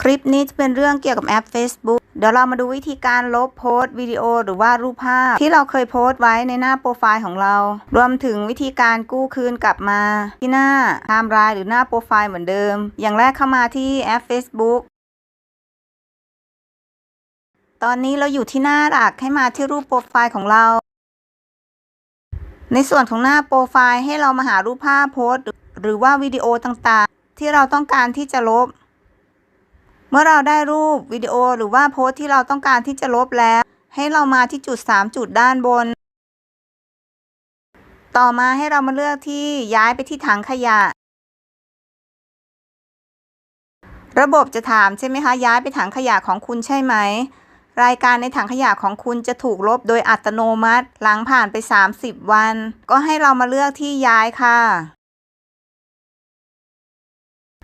คลิปนี้จะเป็นเรื่องเกี่ยวกับแอป Facebook เดี๋ยวเรามาดูวิธีการลบโพสต์วิดีโอหรือว่ารูปภาพ ที่เราเคยโพสต์ไว้ในหน้าโปรไฟล์ของเรา รวมถึงวิธีการกู้คืนกลับมา ที่หน้าไทม์ไลน์หรือหน้าโปรไฟล์เหมือนเดิม อย่างแรกเข้ามาที่แอป Facebook ตอนนี้เราอยู่ที่หน้าหลักให้มาที่รูปโปรไฟล์ของเรา ในส่วนของหน้าโปรไฟล์ให้เรามาหารูปภาพโพสต์หรือว่าวิดีโอต่างๆ ที่เราต้องการที่จะลบ เมื่อเราได้รูปวิดีโอหรือว่าโพสต์ที่เราต้องการที่จะลบแล้ว ให้เรามาที่จุด 3 จุดด้านบน ต่อมาให้เรามาเลือกที่ย้ายไปที่ถังขยะ ระบบจะถามใช่ไหมคะย้ายไปถังขยะของคุณใช่ไหม รายการในถังขยะของคุณจะถูกลบโดยอัตโนมัติ หลังผ่านไป 30 วัน ก็ให้เรามาเลือกที่ย้ายค่ะ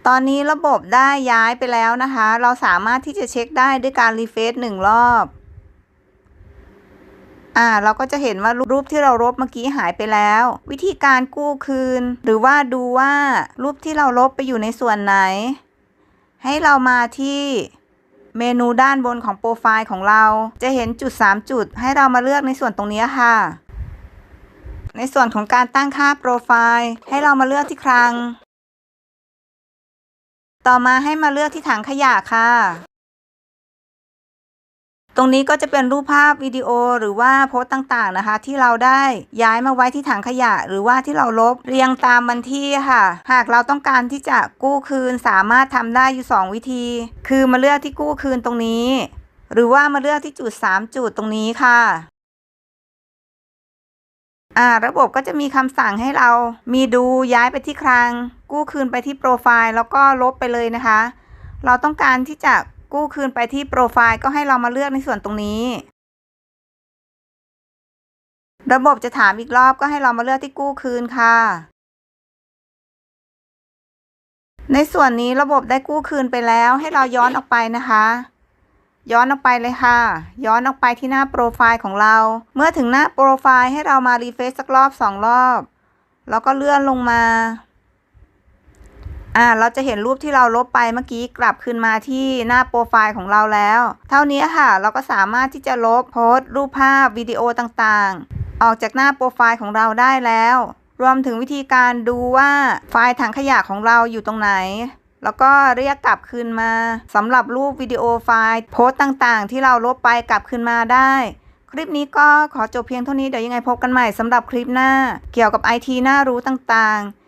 ตอนนี้ระบบได้ย้ายไปแล้วนะคะ เราสามารถที่จะเช็คได้ด้วยการรีเฟซหนึ่งรอบ อ่า เราก็จะเห็นว่ารูปที่เราลบเมื่อกี้หายไปแล้ว วิธีการกู้คืน หรือว่าดูว่ารูปที่เราลบไปอยู่ในส่วนไหน ให้เรามาที่เมนูด้านบนของโปรไฟล์ของเรา จะเห็นจุด 3 จุด ให้เรามาเลือกในส่วนตรงนี้ค่ะ ในส่วนของการตั้งค่าโปรไฟล์ ให้เรามาเลือกที่คลัง ต่อมาให้มาเลือกที่ถังขยะค่ะ ตรงนี้ก็จะเป็นรูปภาพวิดีโอหรือว่าโพสต์ต่างๆนะคะ ที่เราได้ย้ายมาไว้ที่ถังขยะ หรือว่าที่เราลบเรียงตามวันที่ค่ะ หากเราต้องการที่จะกู้คืนสามารถทำได้อยู่ 2 วิธี คือมาเลือกที่กู้คืนตรงนี้ หรือว่ามาเลือกที่จุด 3 จุดตรงนี้ค่ะ่าระบบก็จะมีคำสั่งให้เรามีดูย้ายไปที่คลัง กู้คืนไปที่โปรไฟล์แล้วก็ลบไปเลยนะคะ เราต้องการที่จะกู้คืนไปที่โปรไฟล์ก็ให้เรามาเลือกในส่วนตรงนี้ ระบบจะถามอีกรอบก็ให้เรามาเลือกที่กู้คืนค่ะ ในส่วนนี้ระบบได้กู้คืนไปแล้วให้เราย้อนออกไปนะคะย้อนออกไปเลยค่ะ ย้อนออกไปที่หน้าโปรไฟล์ของเรา เมื่อถึงหน้าโปรไฟล์ให้เรามารีเฟซสักรอบสองรอบ แล้วก็เลื่อนลงมา อ่าเราจะเห็นรูปที่เราลบไปเมื่อกี้กลับคืนมาที่หน้าโปรไฟล์ของเราแล้ว เท่านี้ค่ะ เราก็สามารถที่จะลบโพสต์ รูปภาพวิดีโอต่างๆ ออกจากหน้าโปรไฟล์ของเราได้แล้ว รวมถึงวิธีการดูว่าไฟล์ถังขยะของเราอยู่ตรงไหน แล้วก็เรียกกลับคืนมาสำหรับรูปวิดีโอไฟล์โพสต์ต่างๆ ที่เราลบไปกลับคืนมาได้คลิปนี้ก็ขอจบเพียงเท่านี้ เดี๋ยวยังไงพบกันใหม่สำหรับคลิปหน้า เกี่ยวกับไอทีน่ารู้ต่างๆ